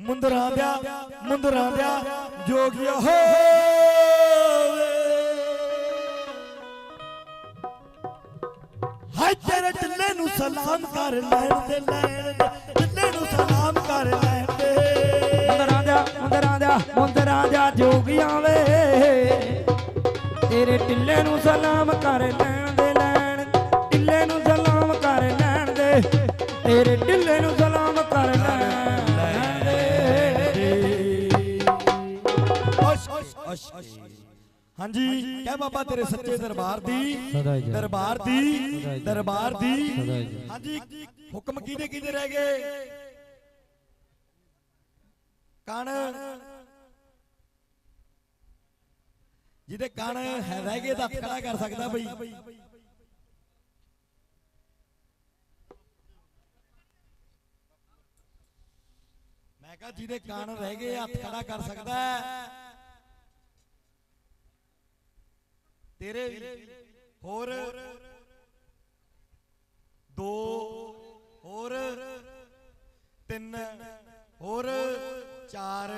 ਮੁੰਦਰਾਂ ਦਿਆ ਮੁੰਦਰਾਂ ਦਿਆ, ਜੋਗਿਆ ਹੋਵੇ ਹਾਏ ਤੇਰੇ ਢਿੱਲੇ ਨੂੰ ਸਲਾਮ ਕਰ ਲੈਣ ਦੇ ਲੈਣ ਦੇ। ਢਿੱਲੇ ਨੂੰ ਸਲਾਮ ਕਰ ਲੈਣ ਦੇ। ਮੁੰਦਰਾਂ ਦਾ ਮੁੰਦਰਾਂ ਦਾ ਮੁੰਦਰਾਂ ਦਾ ਜੋਗੀਆਂ ਵੇ। ਤੇਰੇ ਟਿੱਲੇ ਨੂੰ ਸਲਾਮ ਕਰ ਲੈਣ ਦੇ, ਲੈਣ ਟਿੱਲੇ ਨੂੰ ਸਲਾਮ ਕਰ ਲੈਣ ਦੇ। ਤੇਰੇ ਟਿੱਲੇ ਨੂੰ ਹਾਂਜੀ। ਕਹਿ ਬਾਬਾ ਤੇਰੇ ਸੱਚੇ ਦਰਬਾਰ ਦੀ। ਦਰਬਾਰ ਦੀ। ਦਰਬਾਰ ਦੀ। ਹਾਂਜੀ। ਹੁਕਮ ਕਿਹਦੇ ਕਿਹਦੇ ਰਹਿ ਗਏ? ਕਣ। ਜਿਹਦੇ ਕਣ ਹੈ ਰਹਿ ਗਏ ਤਾਂ ਹੱਥ ਖੜਾ ਕਰ ਸਕਦਾ ਬਈ। ਮੈਂ ਕਹਾ ਜਿਹਦੇ ਕਣ ਰਹਿ ਗਏ ਹੱਥ ਖੜਾ ਕਰ ਸਕਦਾ ਹੈ। ਤੇਰੇ ਹੋਰ ਦੋ ਹੋਰ ਤਿੰਨ ਹੋਰ ਚਾਰ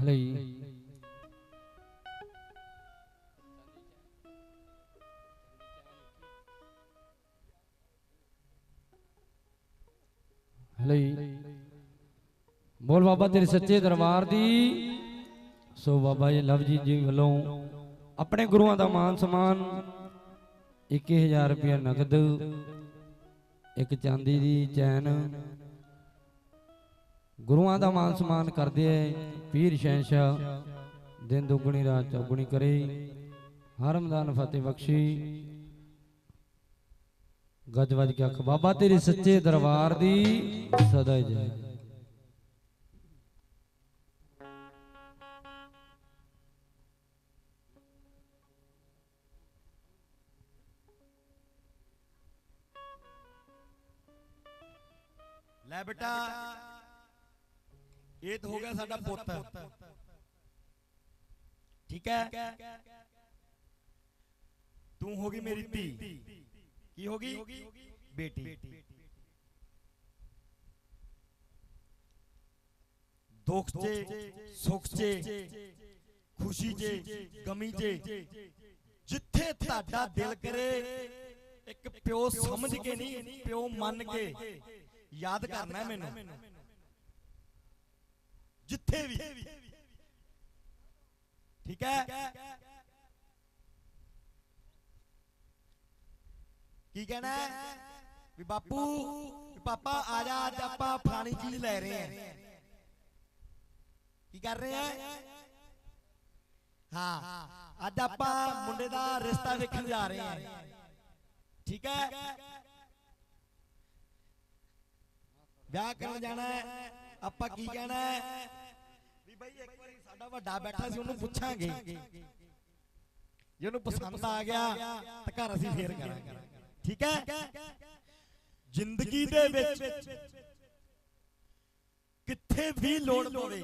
ਹਲੇ ਜੀ। ਬੋਲ ਬਾਬਾ ਤੇਰੇ ਸੱਚੇ ਦਰਬਾਰ ਦੀ ਸੋ ਬਾਬਾ ਜੀ ਲਵਜੀਤ ਜੀ ਵੱਲੋਂ ਆਪਣੇ ਗੁਰੂਆਂ ਦਾ ਮਾਨ ਸਨਮਾਨ 21000 ਰੁਪਏ ਨਗਦ, ਇੱਕ ਚਾਂਦੀ ਦੀ ਚੈਨ ਗੁਰੂਆਂ ਦਾ ਮਾਨ ਸਨਮਾਨ ਕਰਦੇ ਐ ਪੀਰ ਸ਼ਹਿਨਸ਼ਾਹ ਦਿਨ ਦੁਗਣੀ ਰਾਤ ਚੌਗੁਣੀ ਕਰੇ। ਹਰ ਮੈਦਾਨ ਫਤਿਹ ਬਖਸ਼ੀ। ਗੱਜ ਵੱਜ ਕੇ ਅੱਖ ਬਾਬਾ ਤੇਰੇ ਸੱਚੇ ਦਰਬਾਰ ਦੀ ਸਦਾ ਹੀ ਜੈ। ਲੈ ਬੇਟਾ ਇਹ ਤਾਂ ਹੋ ਗਿਆ ਸਾਡਾ ਪੁੱਤ ਠੀਕ ਹੈ ਤੂੰ ਹੋ ਗਈ ਮੇਰੀ ਧੀ ਕੀ ਹੋ ਗਈ ਬੇਟੀ ਦੁੱਖ 'ਚ ਸੁੱਖ 'ਚ ਖੁਸ਼ੀ 'ਚ ਗਮੀ 'ਚ ਜਿੱਥੇ ਤੁਹਾਡਾ ਦਿਲ ਕਰੇ ਇੱਕ ਪਿਓ ਸਮਝ ਕੇ ਨਹੀਂ ਪਿਓ ਮੰਨ ਕੇ ਯਾਦ ਕਰਨਾ ਹੈ ਮੈਨੂੰ ਜਿੱਥੇ ਵੀ। ਠੀਕ ਹੈ? ਕੀ ਕਹਿਣਾ ਵੀ ਬਾਪੂ ਪਾਪਾ, ਆ ਜਾ, ਅੱਜ ਆਪਾਂ ਫਲਾਣੀ ਚੀਜ਼ ਲੈ ਰਹੇ ਹਾਂ। ਕੀ ਕਰ ਰਹੇ ਆ ਹਾਂ, ਅੱਜ ਆਪਾਂ ਮੁੰਡੇ ਦਾ ਰਿਸ਼ਤਾ ਵੇਖਣ ਜਾ ਰਹੇ ਹਾਂ। ਠੀਕ ਹੈ? ਵਿਆਹ ਕਰਨ ਜਾਣਾ ਹੈ। ਆਪਾਂ ਕੀ ਕਹਿਣਾ ਹੈ? ਵੀ ਬਈ ਇੱਕ ਵਾਰੀ ਸਾਡਾ ਵੱਡਾ ਬੈਠਾ ਸੀ ਉਹਨੂੰ ਪੁੱਛਾਂਗੇ। ਜੇ ਉਹਨੂੰ ਪਸੰਦ ਆ ਗਿਆ ਤਾਂ ਘਰ ਅਸੀਂ ਫੇਰ ਕਰਾਂਗੇ। ਠੀਕ ਹੈ? ਜ਼ਿੰਦਗੀ ਦੇ ਵਿੱਚ ਕਿੱਥੇ ਵੀ ਲੋੜ ਪਵੇ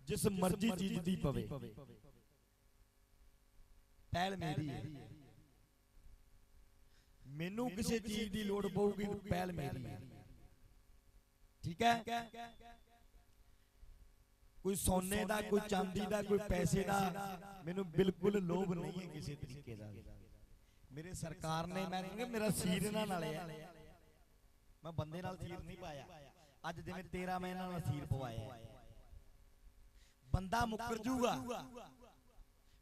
ਜਿਸ ਮਰਜ਼ੀ ਚੀਜ਼ ਦੀ ਪਵੇ। ਪਹਿਲ ਮੇਰੀ ਹੈ। ਮੈਨੂੰ ਕਿਸੇ ਚੀਜ਼ ਦੀ ਲੋੜ ਪਊਗੀ ਪਹਿਲ ਮੇਰੀ ਹੈ। ਠੀਕ ਹੈ? ਕੋਈ ਸੋਨੇ ਦਾ ਕੋਈ ਚਾਂਦੀ ਦਾ ਕੋਈ ਪੈਸੇ ਦਾ ਮੈਨੂੰ ਬਿਲਕੁਲ ਲੋਭ ਨਹੀਂ ਹੈ ਕਿਸੇ ਤਰੀਕੇ ਦਾ। ਮੇਰੇ ਸਰਕਾਰ ਨੇ ਮੈਂ ਕਹਿੰਦਾ ਮੇਰਾ ਸੀਰ ਇਹਨਾਂ ਨਾਲ ਹੈ ਮੈਂ ਬੰਦੇ ਨਾਲ ਸੀਰ ਨਹੀਂ ਪਾਇਆ। ਅੱਜ ਜਿਵੇਂ ਤੇਰਾ ਮੈਂ ਇਹਨਾਂ ਨਾਲ ਸੀਰ ਪਵਾਇਆ। ਬੰਦਾ ਮੁੱਕਰ ਜੂਗਾ।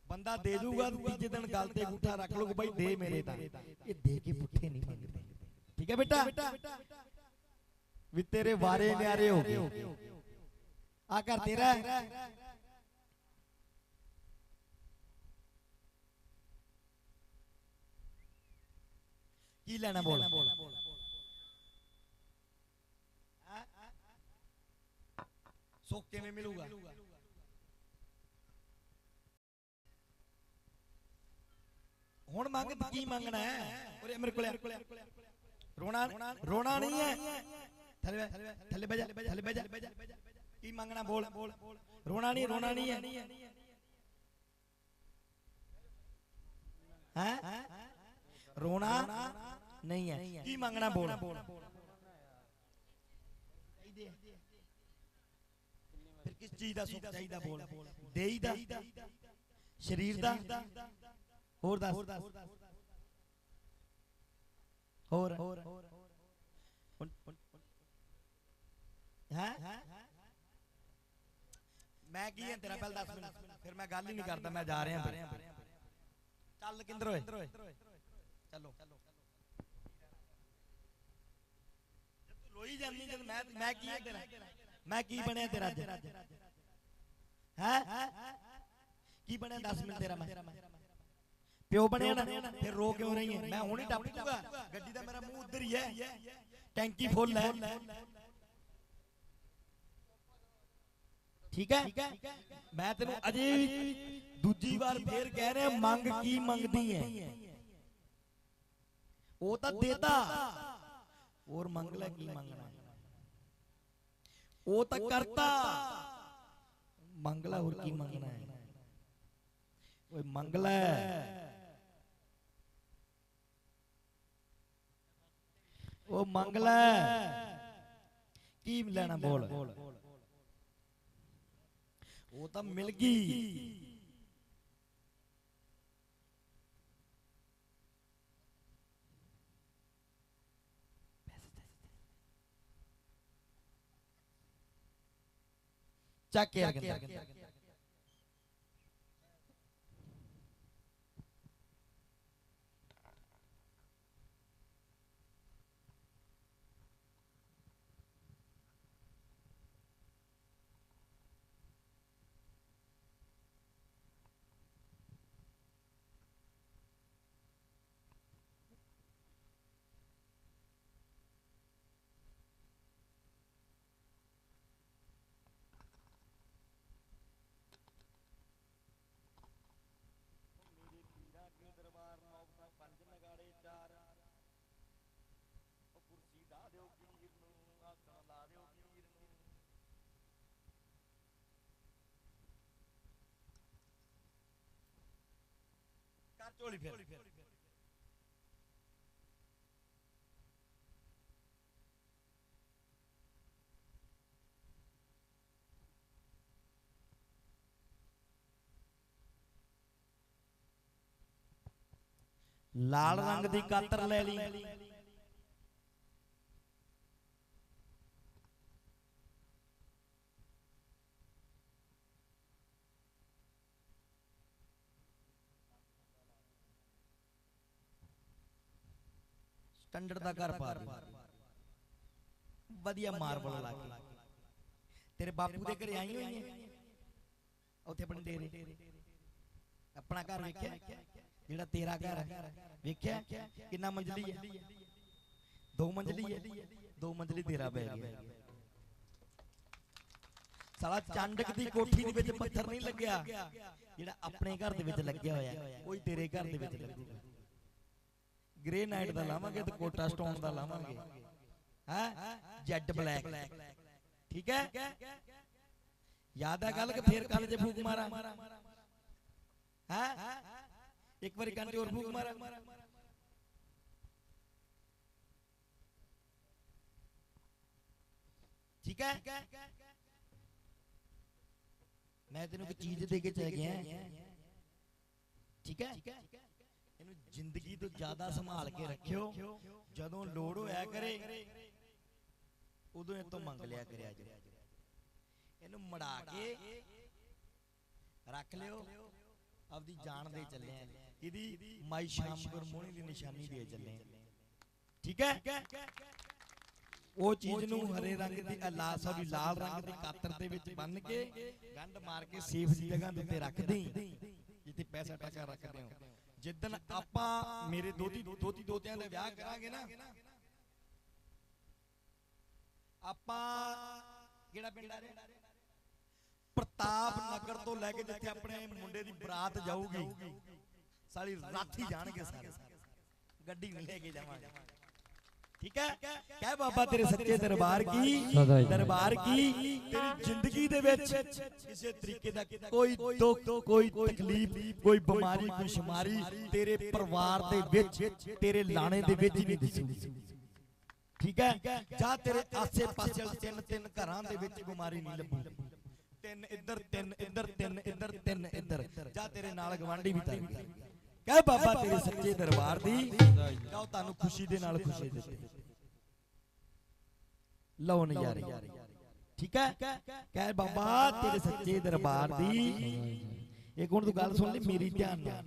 ਬੰਦਾ ਦੇ ਦੂਗਾ ਤੀਜੇ ਦਿਨ ਗੱਲ ਤੇ ਅੰਗੂਠਾ ਰੱਖ ਲੂਗਾ ਬਾਈ ਦੇ ਮੇਰੇ ਤਾਂ। ਇਹ ਦੇ ਕੇ ਪੁੱਠੇ ਨਹੀਂ ਮੰਗਦੇ। ਠੀਕ ਹੈ ਬੇਟਾ? ਵੀ ਤੇਰੇ ਵਾਰੇ ਨਿਆਰੇ ਹੋ ਗਏ ਆ ਘਰ ਤੇਰਾ ਹੈ। ਕੀ ਲੈਣਾ ਬੋਲ ਹੈਂ? ਸੁੱਖ ਕਿਵੇਂ ਮਿਲੂਗਾ ਹੁਣ ਮੰਗ ਤੂੰ ਕੀ ਮੰਗਣਾ ਹੈ ਉਰੇ ਮੇਰੇ ਕੋਲੇ ਆ। ਰੋਣਾ ਰੋਣਾ ਨਹੀਂ ਹੈ ਥੱਲੇ ਥੱਲੇ ਬਹਿ ਜਾ, ਥੱਲੇ ਬਹਿ ਜਾ। ਕੀ ਮੰਗਣਾ ਬੋਲ? ਰੋਣਾ ਨਹੀਂ ਰੋਣਾ ਨਹੀਂ ਹੈ। ਹੈ? ਰੋਣਾ ਨਹੀਂ ਹੈ। ਕੀ ਮੰਗਣਾ ਬੋਲ? ਫਿਰ ਕਿਸ ਚੀਜ਼ ਦਾ ਸੁੱਖ ਚਾਹੀਦਾ ਬੋਲ? ਦੇਈ ਦਾ? ਸਰੀਰ ਦਾ? ਹੋਰ ਦੱਸ। ਹੋਰ। ਹੈ? ਮੈਂ ਕੀ ਹੈ ਤੇਰਾ ਪਹਿਲ ਦੱਸ ਮੈਨੂੰ? ਫਿਰ ਮੈਂ ਗੱਲ ਹੀ ਨਹੀਂ ਕਰਦਾ ਮੈਂ ਜਾ ਰਿਹਾ ਫਿਰ। ਚੱਲ ਕਿੰਦਰ ਓਏ। ਚਲੋ। ਰੋਈ ਜਾਂਦੀ ਜਦ ਮੈਂ ਮੈਂ ਕੀ ਹੈ ਤੇਰਾ? ਮੈਂ ਕੀ ਬਣਿਆ ਤੇਰਾ ਅੱਜ? ਹੈ? ਕੀ ਬਣਿਆ? ਦੱਸ ਮੈਨੂੰ ਤੇਰਾ ਮੈਂ। ਪਿਓ ਬਣਿਆ ਨਾ? ਫਿਰ ਰੋ ਕਿਉਂ ਰਹੀ ਹੈ ਮੈਂ ਹੁਣ ਟੱਪ ਜੂਗਾ। ਗੱਡੀ ਦਾ ਮੇਰਾ ਮੂੰਹ ਉਧਰ ਹੀ ਹੈ। ਟੈਂਕੀ ਫੁੱਲ ਹੈ। ਠੀਕ ਹੈ ਮੈਂ ਤੈਨੂੰ ਅਜੇ ਵੀ ਦੂਜੀ ਵਾਰ ਫੇਰ ਕਹਿ ਰਿਹਾ ਮੰਗ ਕੀ ਮੰਗਦੀ ਹੈ ਉਹ ਤਾਂ ਦੇਤਾ ਹੋਰ ਮੰਗ ਲੈ ਕੀ ਮੰਗਣਾ ਉਹ ਤਾਂ ਕਰਤਾ ਮੰਗ ਲੈ ਹੋਰ ਕੀ ਮੰਗਣਾ ਹੈ ਓਏ ਮੰਗ ਲੈ ਉਹ ਮੰਗ ਲੈ ਕੀ ਲੈਣਾ ਬੋਲ ਉਹ ਤਾਂ ਮਿਲ ਗਈ। ਚੱਕ ਕੇ ਝੋਲੀ ਫਿਰ। ਲਾਲ ਰੰਗ ਦੀ ਕਾਤਰ ਲੈ ਲਈ। ਸਟੈਂਡਰਡ ਦਾ ਘਰ ਪਾ ਵਧੀਆ ਮਾਰਬਲ ਲਾ ਕੇ। ਤੇਰੇ ਬਾਪੂ ਦੇ ਘਰੇ ਆਈ ਹੋਈ ਹੈ ਉੱਥੇ ਆਪਣੇ ਡੇਰੇ। ਆਪਣਾ ਘਰ ਵੇਖਿਆ? ਜਿਹੜਾ ਤੇਰਾ ਘਰ ਹੈ। ਵੇਖਿਆ? ਕਿੰਨਾ ਮੰਜ਼ਲੀ ਹੈ। ਦੋ ਮੰਜ਼ਲੀ ਹੈ। ਦੋ ਮੰਜ਼ਲੀ ਤੇਰਾ ਪੈ ਗਿਆ। ਸਾਲਾ ਚੰਡਕ ਦੀ ਕੋਠੀ ਦੇ ਵਿੱਚ ਪੱਥਰ ਨਹੀਂ ਲੱਗਿਆ। ਜਿਹੜਾ ਆਪਣੇ ਘਰ ਦੇ ਵਿੱਚ ਲੱਗਿਆ ਹੋਇਆ। ਕੋਈ ਤੇਰੇ ਘਰ ਦੇ ਵਿੱਚ ਲੱਗੂਗਾ ਗ੍ਰੇ ਨਾਈਟ ਦਾ ਲਾਵਾਂਗੇ ਤੇ ਕੋਟਾ ਸਟੋਨ ਦਾ ਲਾਵਾਂਗੇ। ਹੈ? ਜੈਡ ਬਲੈਕ ਠੀਕ ਹੈ? ਯਾਦ ਹੈ ਗੱਲ ਕਿ ਫੇਰ ਕੰਨ 'ਚ ਫੂਕ ਮਾਰਾਂ? ਹੈ? ਇੱਕ ਵਾਰੀ ਕੰਨ 'ਚ ਹੋਰ ਫੂਕ ਮਾਰਾਂ। ਠੀਕ ਹੈ? ਮੈਂ ਤੈਨੂੰ ਇੱਕ ਚੀਜ਼ ਦੇ ਕੇ ਚਲ ਗਿਆ। ਠੀਕ ਹੈ? ਇਹਨੂੰ ਜ਼ਿੰਦਗੀ ਤੋਂ ਜ਼ਿਆਦਾ ਸੰਭਾਲ ਕੇ ਰੱਖਿਓ। ਜਦੋਂ ਲੋੜ ਹੋਇਆ ਕਰੇ, ਉਦੋਂ ਇਹ ਤੋਂ ਮੰਗ ਲਿਆ ਕਰਿਆ ਜੀ। ਇਹਨੂੰ ਮੜਾ ਕੇ ਰੱਖ ਲਿਓ। ਆਪਦੀ ਜਾਨ ਦੇ ਚੱਲੇ ਆ। ਇਹਦੀ ਮਾਈ ਸ਼ਾਮ ਗੁਰਮੋਹਣੀ ਦੀ ਨਿਸ਼ਾਨੀ ਦੇ ਚੱਲੇ ਠੀਕ ਹੈ? ਉਹ ਚੀਜ਼ ਨੂੰ ਹਰੇ ਰੰਗ ਦੀ ਲਾਲ ਸੌਰੀ ਲਾਲ ਰੰਗ ਦੀ ਕਾਤਰ ਦੇ ਵਿੱਚ ਬੰਨ ਕੇ ਗੰਢ ਮਾਰ ਕੇ ਸੇਫ ਜਗ੍ਹਾ ਦੇ ਉੱਤੇ ਰੱਖ ਦੇਈ। ਜਿੱਥੇ ਪੈਸਾ ਟਕਾ ਰੱਖਦੇ ਹੋ। ਜਿੱਦਨ ਆਪਾਂ ਮੇਰੇ ਦੋਤੀ ਦੋਤੀ ਦੋਤਿਆਂ ਦੇ ਵਿਆਹ ਕਰਾਂਗੇ ਨਾ। ਆਪਾਂ ਕਿਹੜਾ ਪਿੰਡ ਆ ਰਿਹਾ? ਪ੍ਰਤਾਪ ਨਗਰ ਤੋਂ ਲੈ ਕੇ ਜਿੱਥੇ ਆਪਣੇ ਮੁੰਡੇ ਦੀ ਬਰਾਤ ਜਾਊਗੀ ਸਾਲੀ ਰਾਥੀ ਜਾਣਗੇ ਸਾਰੇ। ਗੱਡੀ ਲੈ ਕੇ ਜਾਵਾਂਗੇ। ਠੀਕ ਹੈ? ਕਹਿ ਬਾਬਾ ਤੇਰੇ ਸੱਚੇ ਦਰਬਾਰ ਕੀ? ਹੀ। ਦਰਬਾਰ ਕੀ? ਤੇਰੀ ਜ਼ਿੰਦਗੀ ਦੇ ਵਿੱਚ ਕਿਸੇ ਤਰੀਕੇ ਦਾ ਕੋਈ ਦੁੱਖ ਕੋਈ ਤਕਲੀਫ ਕੋਈ ਬਿਮਾਰੀ ਕੋਈ ਸ਼ਮਾਰੀ ਤੇਰੇ ਪਰਿਵਾਰ ਦੇ ਵਿੱਚ ਤੇਰੇ ਲਾਣੇ ਦੇ ਵਿੱਚ ਨਹੀਂ ਦਿਸੂਗੀ ਠੀਕ ਹੈ? ਜਾਂ ਤੇਰੇ ਆਸੇ ਪਾਸੇ ਵਾਲੇ ਤਿੰਨ ਤਿੰਨ ਘਰਾਂ ਦੇ ਵਿੱਚ ਬਿਮਾਰੀ ਨਹੀਂ ਲੱਭੂਗੀ ਤਿੰਨ ਇੱਧਰ ਤਿੰਨ ਇੱਧਰ ਤਿੰਨ ਇੱਧਰ ਤਿੰਨ ਇੱਧਰ। ਜਾਂ ਤੇਰੇ ਨਾਲ ਗਵਾਂਢੀ ਵੀ ਤਰ ਕਹਿ ਬਾਬਾ ਤੇਰੇ ਸੱਚੇ ਦਰਬਾਰ ਦੀ ਕਹੋ ਤੁਹਾਨੂੰ ਖੁਸ਼ੀ ਦੇ ਨਾਲ ਖੁਸ਼ੀ ਦਿੱਤੇ। ਲਓ ਨਜ਼ਾਰੇ। ਠੀਕ ਹੈ? ਕਹਿ ਬਾਬਾ ਤੇਰੇ ਸੱਚੇ ਦਰਬਾਰ ਦੀ। ਇੱਕ ਹੁਣ ਤੂੰ ਗੱਲ ਸੁਣ ਲਈ, ਮੇਰੀ ਧਿਆਨ ਨਾਲ।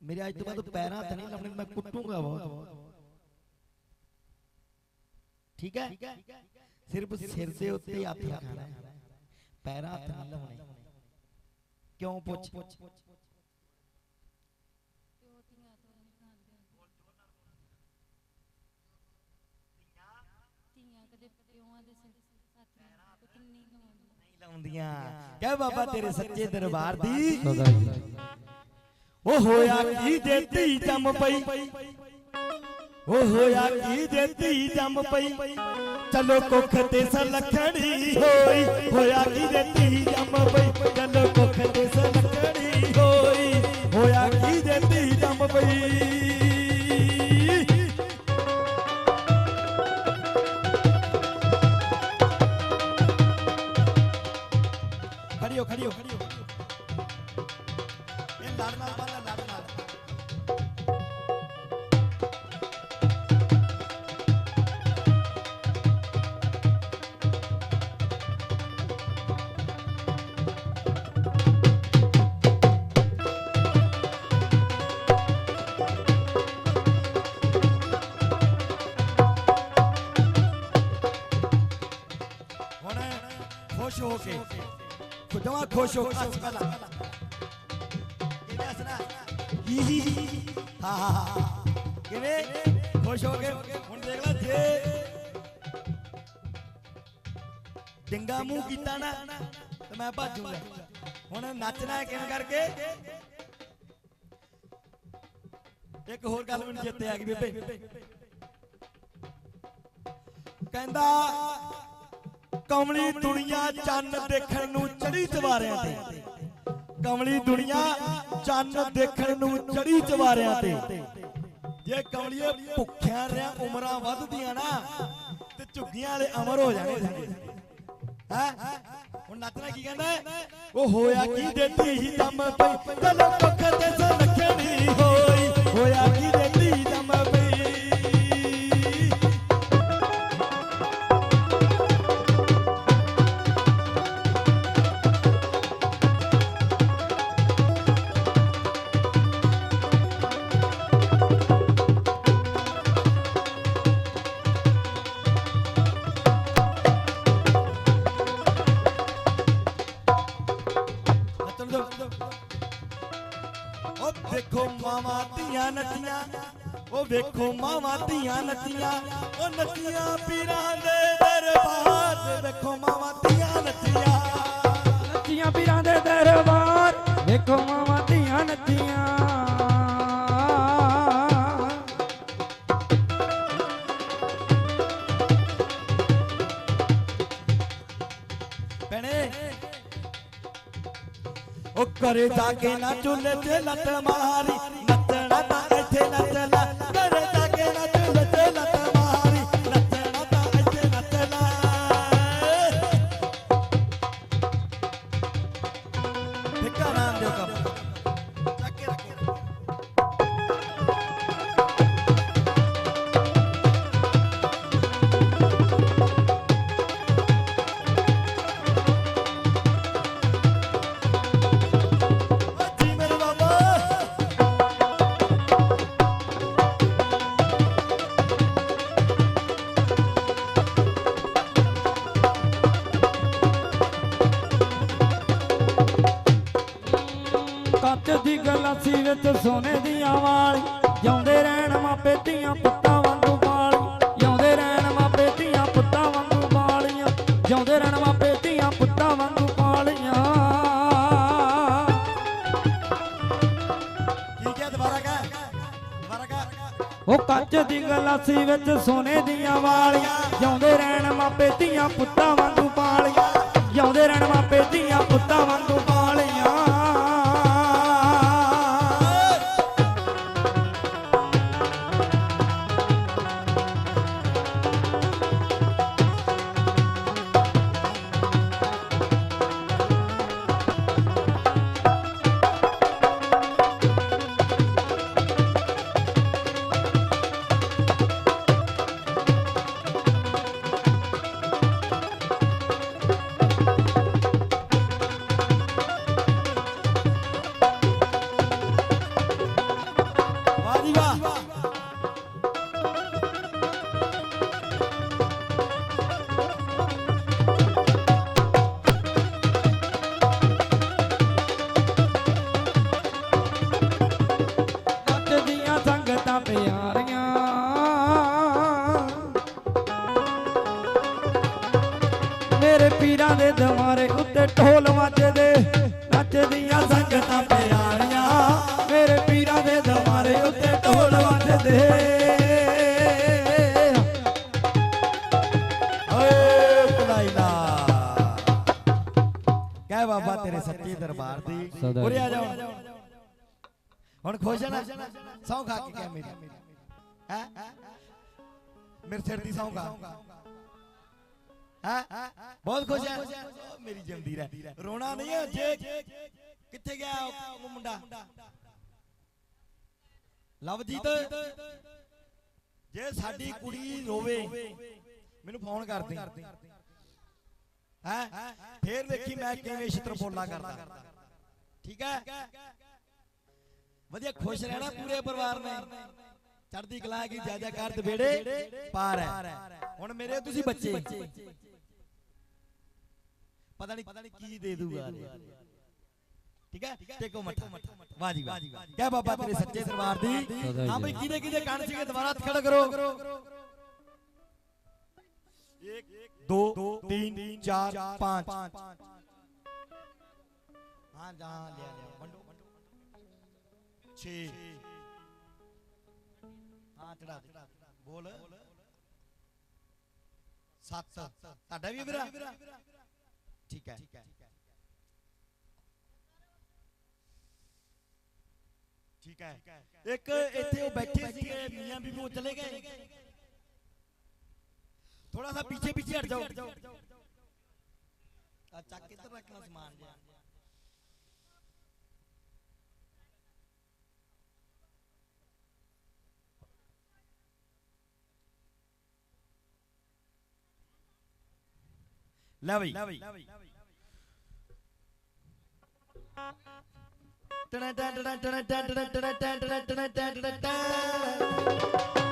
ਮੇਰੇ ਅੱਜ ਤੋਂ ਬਾਅਦ ਪੈਰਾਂ ਤੇ ਨਹੀਂ ਲਾਉਣੇ ਮੈਂ ਕੁੱਟੂਗਾ ਬਹੁਤ। ਠੀਕ ਹੈ? ਸਿਰਫ ਸਿਰ ਦੇ ਉੱਤੇ ਹੱਥ ਰੱਖਣਾ। ਪੈਰਾਂ ਹੱਥ ਨਹੀਂ ਲਾਉਣੇ। ਕਿਉਂ ਪੁੱਛ ਧੀਆਂ ਕਦੇ ਪਿਓਾਂ ਦੇ ਸਿਰ ਸਾਥੀਆਂ ਕਿੰਨੀ ਲਾਉਂਦੀਆਂ ਕਹਿ ਬਾਬਾ ਤੇਰੇ ਸੱਚੇ ਦਰਬਾਰ ਦੀ? ਉਹ ਹੋਇਆ ਕੀ ਜੇ ਧੀ ਜੰਮ ਪਈ? ਉਹ ਹੋਇਆ ਕੀ ਜੇ ਧੀ ਜੰਮ ਪਈ? ਚਲੋ ਕੁੱਖ ਤੇ ਸਲਖਣੀ ਹੋਈ। ਹੋਇਆ ਕੀ ਜੇ ਧੀ ਜੰਮ ਪਈ? ਚਲੋ ਕੁੱਖ ਤੇ ਸਲਖਣੀ ਹੋਈ। ਹੋਇਆ ਕੀ ਜੇ ਧੀ ਜੰਮ ਪਈ? હરિયો એ લાડના ਖੁਦਵਾ ਖੁਸ਼ ਹੋ ਕੇ ਹੱਸ ਪਹਿਲਾਂ ਕਿਵੇਂ ਹੱਸਣਾ ਹੀ ਹੀ ਹੀ। ਹਾਂ ਹਾਂ ਹਾਂ ਕਿਵੇਂ ਹੁਣ ਦੇਖ ਲੈ ਜੇ ਡਿੰਗਾ ਮੂੰਹ ਕੀਤਾ ਨਾ, ਤੇ ਮੈਂ ਭੱਜੂਗਾ ਹੁਣ ਨੱਚਣਾ ਕਿਵੇਂ ਕਰਕੇ ਇੱਕ ਹੋਰ ਗੱਲ ਮੈਨੂੰ ਚੇਤੇ ਆ ਗਈ ਬੇਬੇ ਕਹਿੰਦਾ ਕਮਲੀ ਦੁਨੀਆ ਚੰਨ ਦੇਖਣ ਨੂੰ ਚੜੀ ਚਵਾਰਿਆਂ ਤੇ। ਕਮਲੀ ਦੁਨੀਆ ਚੰਨ ਦੇਖਣ ਨੂੰ ਚੜੀ ਚਵਾਰਿਆਂ ਤੇ। ਜੇ ਕਮਲੀਏ ਭੁੱਖਿਆਂ ਰਿਆਂ ਉਮਰਾਂ ਵੱਧਦੀਆਂ ਨਾ, ਤੇ ਝੁੱਗੀਆਂ ਵਾਲੇ ਅਮਰ ਹੋ ਜਾਣੇ ਹੈ? ਹੁਣ ਨੱਚਣਾ ਕੀ ਕਹਿੰਦਾ ਉਹ ਹੋਇਆ ਕੀ ਦੇਤੀ ਹੀ ਦਮ ਪਈ ਚਲੋ ਤੇ ਸਲਖਣੀ ਹੋਈ, ਹੋਇਆ ਕੀ ਦੇਤੀ ਦਮ ਪਈ ਧੀਆਂ ਨੱਚੀਆਂ ਉਹ ਵੇਖੋ ਮਾਵਾਂ ਧੀਆਂ ਨੱਚੀਆਂ ਉਹ ਨੱਚੀਆਂ ਪੀਰਾਂ ਦੇ ਦਰਬਾਰ ਵੇਖੋ ਮਾਵਾਂ ਧੀਆਂ ਨੱਚੀਆਂ। ਨੱਚੀਆਂ ਪੀਰਾਂ ਦੇ ਦਰਬਾਰ ਵੇਖੋ ਮਾਵਾਂ ਧੀਆਂ ਨੱਚੀਆਂ। ਉਹ ਘਰੇ ਜਾ ਕੇ ਨਾ ਚੁੱਲ੍ਹੇ ਤੇ ਲੱਤ ਮਾਰੀ ਦੀ ਵਿੱਚ ਸੋਨੇ ਦੀਆਂ ਵਾਲੀਆਂ ਜਿਉਂਦੇ ਰਹਿਣ ਮਾਪੇ ਧੀਆਂ ਪੀਰਾਂ ਦੇ ਦਵਾਰੇ ਉੱਤੇ ਢੋਲ ਵੱਜਦੇ ਨੱਚਦੀਆਂ ਸੰਗਤਾਂ ਪਿਆਰੀਆਂ। ਮੇਰੇ ਪੀਰਾਂ ਦੇ ਦਵਾਰੇ ਉੱਤੇ ਢੋਲ ਵੱਜਦੇ। ਓਏ ਕਲਾਈਲਾ ਕਹਿ ਬਾਬਾ ਤੇਰੇ ਸੱਚੇ ਦਰਬਾਰ ਦੀ। ਸਦਾ ਉਰੇ ਆ ਜਾਓ। ਹੁਣ ਖੁਸ਼ ਹੈ ਨਾ? ਸੌਂ ਖਾ ਕੇ ਕਹਿ ਮੇਰੀ। ਹੈ? ਮੇਰੇ ਸਿਰ ਦੀ ਸੌਂ ਖਾ ਹੈ? ਬਹੁਤ ਖੁਸ਼ ਹੈ। ਮੇਰੀ ਜੰਦੀਰ ਹੈ ਰੋਣਾ ਨਹੀਂ ਹੈ ਜੇ ਕਿੱਥੇ ਗਿਆ ਉਹ ਮੁੰਡਾ? ਲਵਜੀਤ। ਜੇ ਸਾਡੀ ਕੁੜੀ ਰੋਵੇ ਮੈਨੂੰ ਫੋਨ ਕਰ ਦੇ। ਹੈ? ਫੇਰ ਵੇਖੀ ਮੈਂ ਕਿਵੇਂ ਛਤਰਪੋਲਾ ਕਰਦਾ। ਠੀਕ ਹੈ? ਵਧੀਆ ਖੁਸ਼ ਰਹਿਣਾ ਪੂਰੇ ਪਰਿਵਾਰ ਨੇ। ਚੜ੍ਹਦੀ ਕਲਾ ਕੀ ਜੈ ਜੈਕਾਰ ਤੇ ਬੇੜੇ ਪਾਰ ਹੈ। ਹੁਣ ਮੇਰੇ ਤੁਸੀਂ ਬੱਚੇ। ਪਤਾ ਨਹੀਂ ਕੀ ਦੇ ਦੂਗਾ ਠੀਕ ਹੈ? ਟੇਕੋ ਮੱਠਾ ਵਾਹ ਜੀ ਵਾਹ। ਕਹਿ ਬਾਬਾ ਤੇਰੇ ਸੱਚੇ ਦਰਬਾਰ ਦੀ। ਹਾਂ ਬਈ ਕਿਹਦੇ ਕਿਹਦੇ ਕੰਨ ਸੀਗੇ? ਦੁਬਾਰਾ ਹੱਥ ਖੜਾ ਕਰੋ। 1 2 3 4 5 ਹਾਂ ਜਹਾਂ ਲਿਆ ਲਿਆ। ਵੰਡੋ। 6 ਹਾਂ ਚੜਾ ਦੇ। ਬੋਲ। 7 ਤੁਹਾਡਾ ਵੀ ਵੀਰਾ? ठीक है। ठीक है। एक इतने वो बैठे थे मियाँ बीबी वो चले गए। थोड़ा सा पीछे पीछे हट जाओ। अच्छा किधर रखना सामान? जी લવી ટણ ટણ ટણ ટણ ટણ ટણ ટણ ટણ ટણ ટણ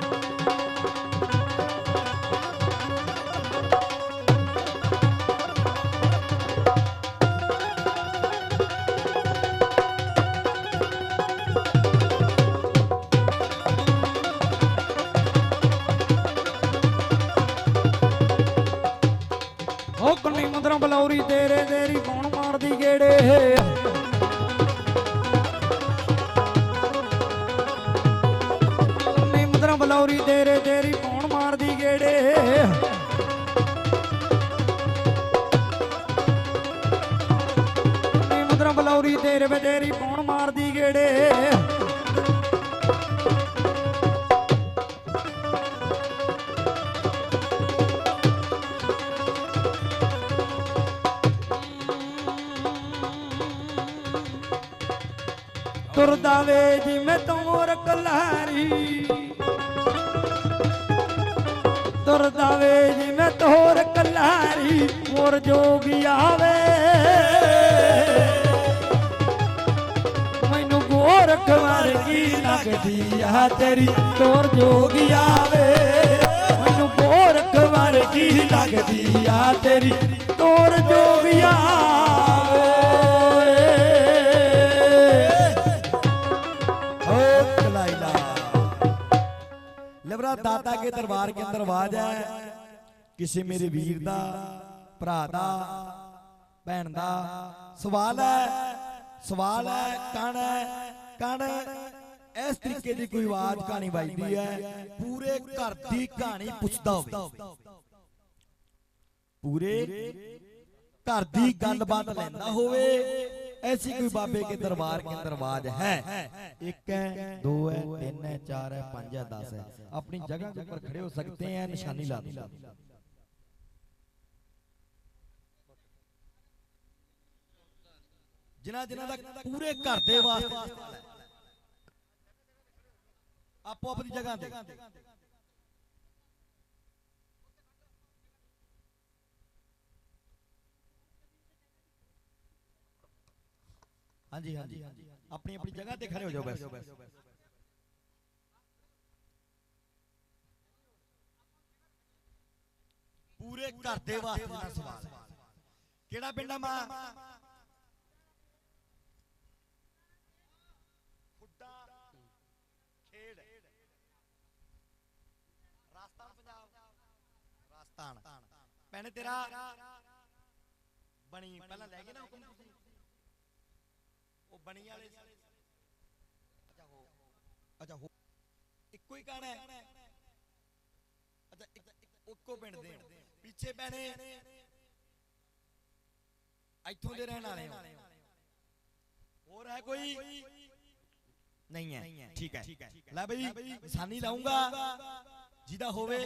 ਉਹ ਕੰਨੀ ਮੁੰਦਰਾਂ ਬਲੌਰੀ, ਤੇਰੇ ਤੇਰੀ ਕੌਣ ਮਾਰਦੀ ਗੇੜੇ। ਕੰਨੀ ਮੁੰਦਰਾਂ ਬਲੌਰੀ, ਤੇਰੇ ਤੇਰੀ ਕੌਣ ਮਾਰਦੀ ਗੇੜੇ। ਕੰਨੀ ਮੁੰਦਰਾਂ ਬਲੌਰੀ, ਤੇਰੇ ਵੇ ਤੇਰੀ ਕੌਣ ਮਾਰਦੀ ਗੇੜੇ। ਤੁਰਦਾ ਵੇ ਜਿਵੇਂ ਤੋਰ ਕਲਾਰੀ ਤੁਰਦਾ ਵੇ ਜਿਵੇਂ ਤੋਰ ਕਲਾਰੀ ਮੋਰ ਜੋਗੀ ਆਵੇ। ਮੈਨੂੰ ਗੋਰਖ ਵਰਗੀ ਲੱਗਦੀ ਆ ਤੇਰੀ ਤੋਰ ਜੋਗੀ ਆਵੇ। ਮੈਨੂੰ ਗੋਰਖ ਵਰਗੀ ਲੱਗਦੀ ਆ ਤੇਰੀ ਤੋਰ ਜੋਗੀ ਆਵੇ। लवरा दाता के दरबार के अंदर आवाज है ਕਿਸੇ ਮੇਰੇ ਵੀਰ ਦਾ ਭਰਾ ਦਾ ਭੈਣ ਦਾ ਸਵਾਲ ਹੈ ਸਵਾਲ ਹੈ ਕਣ ਹੈ ਕਣ ਇਸ ਤਰੀਕੇ ਦੀ ਕੋਈ ਆਵਾਜ਼ ਕਹਾਣੀ ਵੱਜਦੀ ਹੈ ਪੂਰੇ ਘਰ ਦੀ ਕਹਾਣੀ ਪੁੱਛਦਾ ਹੋਵੇ ਪੂਰੇ ਘਰ ਦੀ ਗੱਲਬਾਤ ਲੈਂਦਾ ਹੋਵੇ ऐसी कोई बाबे के दरबार के दरवाज है। एक है दो है तीन है चार है पाँच है दस है। अपनी जगह के ऊपर खड़े हो सकते हैं निशानी ला दी जिना जिना तक पूरे घर के वास्ते। आपो अपनी जगह ਹਾਂਜੀ ਹਾਂਜੀ ਆਪਣੀ ਆਪਣੀ ਜਗ੍ਹਾ ਤੇ ਖੜੇ ਹੋ ਜਾਓ ਬਸ। ਪੂਰੇ ਘਰ ਦੇ ਵਾਸਤੇ ਦਾ ਸਵਾਲ ਕਿਹੜਾ ਪਿੰਡ ਆ ਮਾਂ? ਖੁੱਡਾ ਖੇੜ। ਰਾਜਸਥਾਨ, ਪੰਜਾਬ। ਰਾਜਸਥਾਨ। ਭੈਣੇ ਤੇਰਾ ਬਣੀ, ਪਹਿਲਾਂ ਲੈ ਗਏ ਨਾ ਹੁਕਮ ਉਹ ਬਣੀ ਵਾਲੇ ਅੱਛਾ ਹੋ ਅੱਛਾ ਹੋ ਇੱਕੋ ਹੀ ਗਾਣਾ ਹੈ। ਅੱਛਾ ਇੱਕ ਇੱਕੋ ਪਿੰਡ ਦੇ ਹੋ। ਪਿੱਛੇ ਭੈਣੇ ਇੱਥੋਂ ਦੇ ਰਹਿਣ ਵਾਲੇ ਹੋ। ਹੋਰ ਹੈ ਕੋਈ? ਨਹੀਂ ਹੈ। ਠੀਕ ਹੈ। ਲੈ ਬਈ ਨਿਸ਼ਾਨੀ ਲਾਉਂਗਾ ਜਿਹਦਾ ਹੋਵੇ।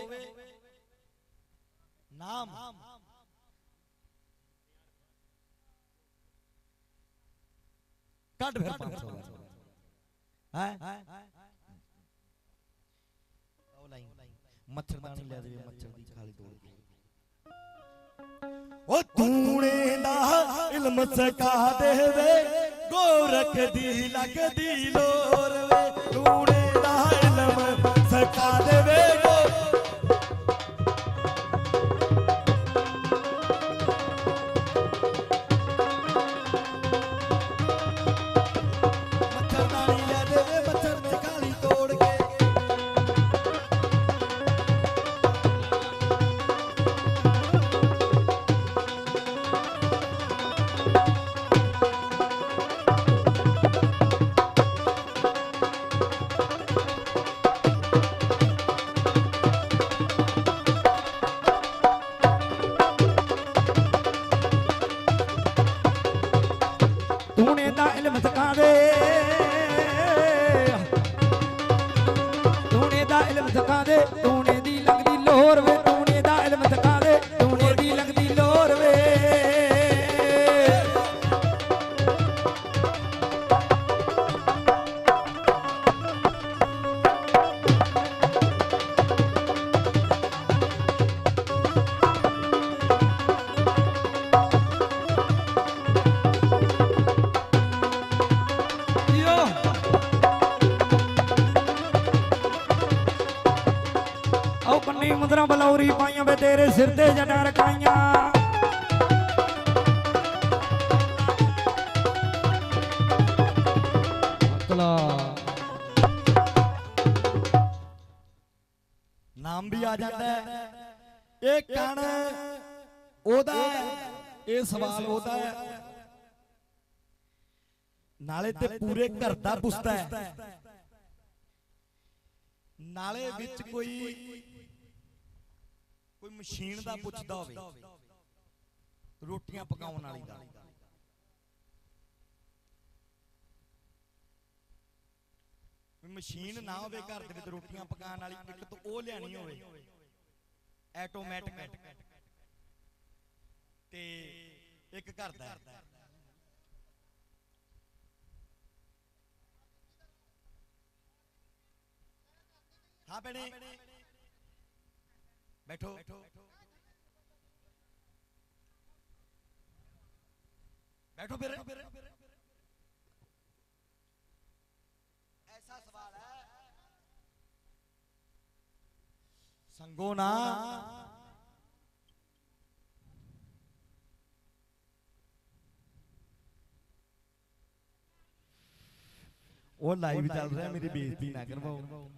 ਨਾਮ। ਕੱਢ ਫਿਰ 500 ਹੈ? ਉਹ ਲਾਈ ਮੱਛਰਦਾਨੀ ਲੈ ਦੇਵੇ ਮੱਛਰ ਦੀ ਖਾਲੀ ਤੋੜ ਕੇ। ਉਹ ਤੂਣੇ ਦਾ ਇਲਮ ਸਕਾ ਦੇਵੇ ਗੋਰਖ ਦੀ ਲੱਗਦੀ ਲੋਰ। ਨਾਲੇ ਤੇ ਪੂਰੇ ਘਰ ਦਾ ਪੁੱਛਦਾ ਹੈ। ਨਾਲੇ ਵਿੱਚ ਕੋਈ ਕੋਈ ਮਸ਼ੀਨ ਦਾ ਪੁੱਛਦਾ ਹੋਵੇ। ਰੋਟੀਆਂ ਪਕਾਉਣ ਵਾਲੀ ਦਾ ਮਸ਼ੀਨ ਨਾ ਹੋਵੇ ਘਰ ਦੇ ਵਿੱਚ ਰੋਟੀਆਂ ਪਕਾਉਣ ਵਾਲੀ ਇੱਕ ਤਾਂ ਉਹ ਲਿਆਣੀ ਹੋਵੇ। ਆਟੋਮੈਟਿਕ ਤੇ ਇੱਕ ਘਰ ਦਾ ਹੈ। ਭੈਣੇ ਬੈਠੋ। ਬੈਠੋ ਫਿਰ। ਐਸਾ ਸਵਾਲ ਹੈ। ਸੰਗੋ ਨਾ। ਉਹ ਲਾਈਵ ਚੱਲ ਰਿਹਾ ਮੇਰੀ ਬੇਇੱਜ਼ਤੀ ਨਾ ਕਰਵਾਓ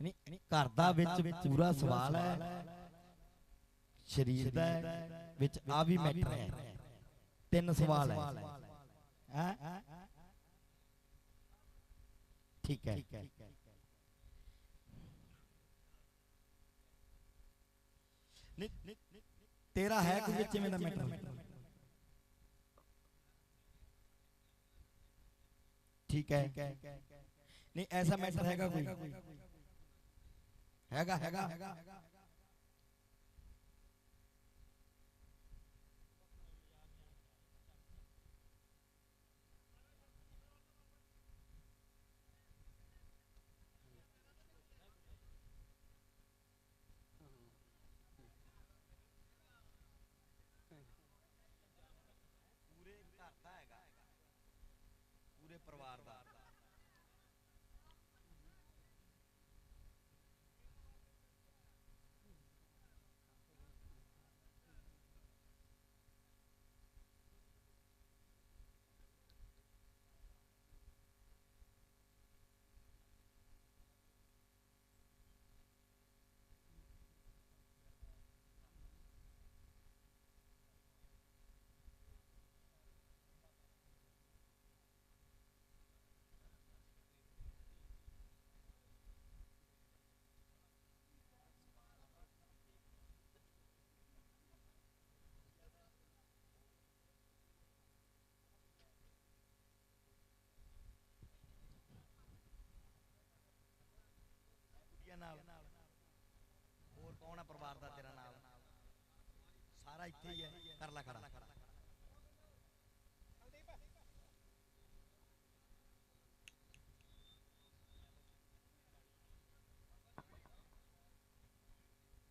ਨਹੀਂ ਘਰ ਦਾ ਵਿੱਚ ਪੂਰਾ ਸਵਾਲ ਹੈ। ਸਰੀਰ ਦਾ ਹੈ, ਵਿੱਚ ਆ ਵੀ ਮੈਟਰ ਹੈ। ਤਿੰਨ ਸਵਾਲ ਹੈ। ਹੈਂ? ਠੀਕ ਹੈ। ਨਹੀਂ ਨਹੀਂ, ਤੇਰਾ ਹੈ ਕੋਈ ਵਿੱਚ ਮੇਰਾ ਮੈਟਰ ਠੀਕ ਹੈ। ਨਹੀਂ ਐਸਾ ਮੈਟਰ ਹੈਗਾ ਕੋਈ ਹੈਗਾ ਹੈਗਾ ਪੂਰੇ ਘਰ ਦਾ ਹੈਗਾ ਪੂਰੇ ਪਰਿਵਾਰ ਦਾ ਕੁੜੀਆਂ ਨਾਲ ਹੋਰ ਕੌਣ ਆ ਪਰਿਵਾਰ ਦਾ ਤੇਰਾ ਨਾਲ ਸਾਰਾ ਇੱਥੇ ਹੀ ਹੈ ਕਰ ਲੈ ਖੜਾ।